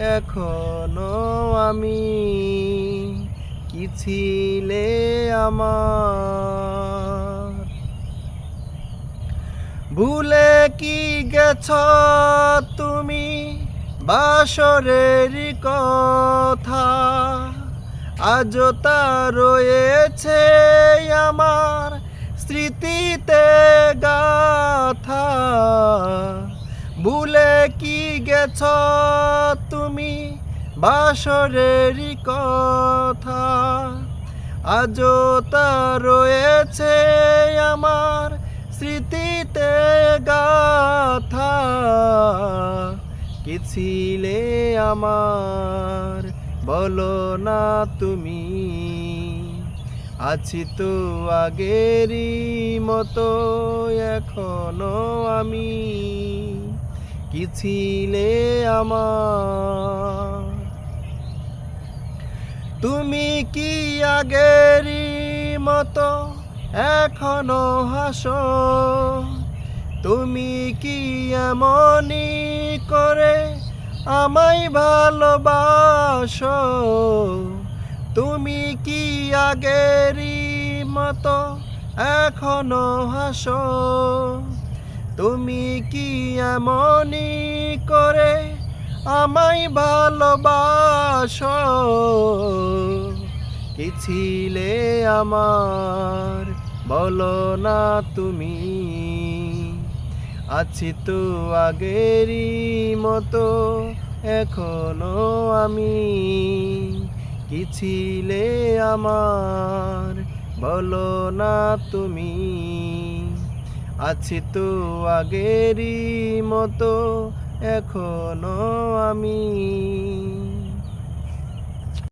এখনও আমি কি ছিলে আমার? ভুলে কি গেছ তুমি বাসরের কথা? আজ তা রয়েছে আমার স্মৃতিতে গাথা। ভুলে কি গেছ তুমি বাসরের কথা? আজও তা রয়েছে আমার স্মৃতিতে গাথা। কি ছিলে আমার? বলো না তুমি। আছি তো আগেরই মতো, এখনও আমি। কি ছিলে আমার? তুমি কি আগেরই মতো এখনও হাসো? তুমি কি এমনই করে আমায় ভালোবাসো? তুমি কি আগেরই মতো এখনও হাসো? তুমি কি এমনই করে আমায় ভালোবাসো? কি ছিলে আমার? বলো না তুমি। আছি তো আগেরই মতো, এখনও আমি। কি ছিলে আমার? বলো না তুমি। আছি তো আগেরই মতো এখনও আমি।